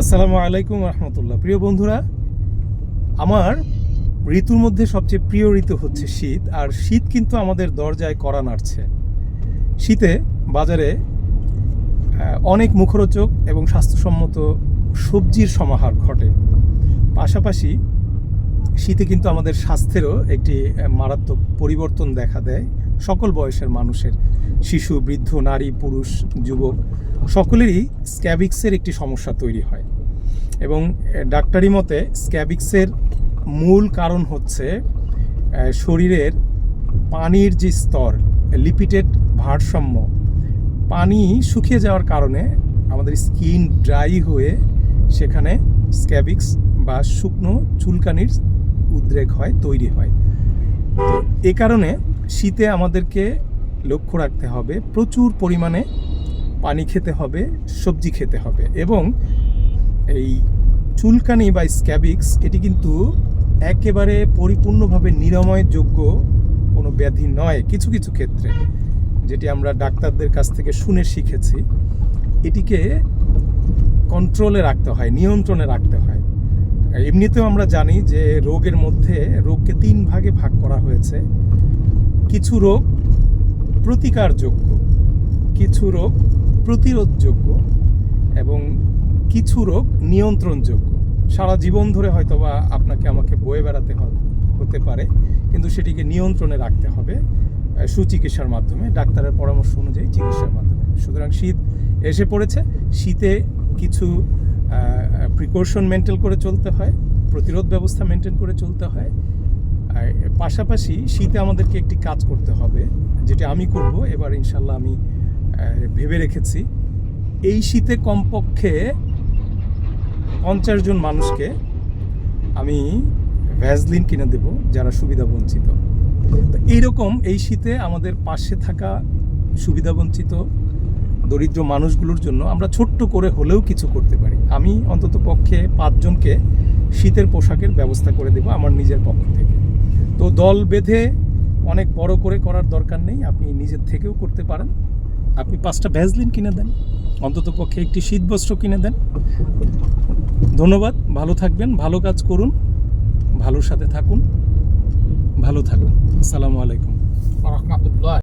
আসসালামু আলাইকুম রহমতুল্লাহ। প্রিয় বন্ধুরা, আমার ঋতুর মধ্যে সবচেয়ে প্রিয় ঋতু হচ্ছে শীত, আর শীত কিন্তু আমাদের দরজায় করা নাড়ছে। শীতে বাজারে অনেক মুখরোচক এবং স্বাস্থ্যসম্মত সবজির সমাহার ঘটে। পাশাপাশি শীতে কিন্তু আমাদের স্বাস্থ্যেরও একটি মারাত্মক পরিবর্তন দেখা দেয়। সকল বয়সের মানুষের, শিশু, বৃদ্ধ, নারী, পুরুষ, যুবক, সকলেরই স্ক্যাবিক্সের একটি সমস্যা তৈরি হয়। এবং ডাক্তারি মতে স্ক্যাবিক্সের মূল কারণ হচ্ছে শরীরের পানির যে স্তর লিপিটেড ভারসাম্য, পানি শুকিয়ে যাওয়ার কারণে আমাদের স্কিন ড্রাই হয়ে সেখানে স্ক্যাবিক্স বা শুকনো চুলকানির উদ্রেক হয়, তৈরি হয়। তো এ কারণে শীতে আমাদেরকে লক্ষ্য রাখতে হবে, প্রচুর পরিমাণে পানি খেতে হবে, সবজি খেতে হবে এবং এই চুলকানি বা স্ক্যাবিক্স এটি কিন্তু একেবারে পরিপূর্ণভাবে নিরাময়যোগ্য কোনো ব্যাধি নয় কিছু কিছু ক্ষেত্রে, যেটি আমরা ডাক্তারদের কাছ থেকে শুনে শিখেছি। এটিকে কন্ট্রোলে রাখতে হয়, নিয়ন্ত্রণে রাখতে এমনিতেও আমরা জানি যে রোগের মধ্যে রোগকে তিন ভাগে ভাগ করা হয়েছে। কিছু রোগ প্রতিকারযোগ্য, কিছু রোগ প্রতিরোধযোগ্য এবং কিছু রোগ নিয়ন্ত্রণযোগ্য। সারা জীবন ধরে হয়তো বা আপনাকে আমাকে বয়ে বেড়াতে হতে পারে, কিন্তু সেটিকে নিয়ন্ত্রণে রাখতে হবে সুচিকিৎসার মাধ্যমে, ডাক্তারের পরামর্শ অনুযায়ী চিকিৎসার মাধ্যমে। সুতরাং শীত এসে পড়েছে, শীতে কিছু প্রিকশন মেনটেন করে চলতে হয়, প্রতিরোধ ব্যবস্থা মেনটেন করে চলতে হয়। আর পাশাপাশি শীতে আমাদেরকে একটি কাজ করতে হবে, যেটা আমি করব, এবার ইনশাল্লাহ আমি ভেবে রেখেছি। এই শীতে কমপক্ষে পঞ্চাশ জন মানুষকে আমি ভ্যাজলিন কিনে দেব, যারা সুবিধা বঞ্চিত। এইরকম এই শীতে আমাদের পাশে থাকা সুবিধা বঞ্চিত দরিদ্র মানুষগুলোর জন্য আমরা ছোট্ট করে হলেও কিছু করতে পারি। আমি অন্তত পক্ষে পাঁচজনকে শীতের পোশাকের ব্যবস্থা করে দেব আমার নিজের পক্ষ থেকে। তো দল বেঁধে অনেক বড় করে করার দরকার নেই, আপনি নিজের থেকেও করতে পারেন। আপনি পাঁচটা ভ্যাজলিন কিনে দেন, অন্তত পক্ষে একটি শীতবস্ত্র কিনে দেন। ধন্যবাদ, ভালো থাকবেন, ভালো কাজ করুন, ভালোর সাথে থাকুন, ভালো থাকুন। আসসালামু আলাইকুম। রহমাতুল্লাহ।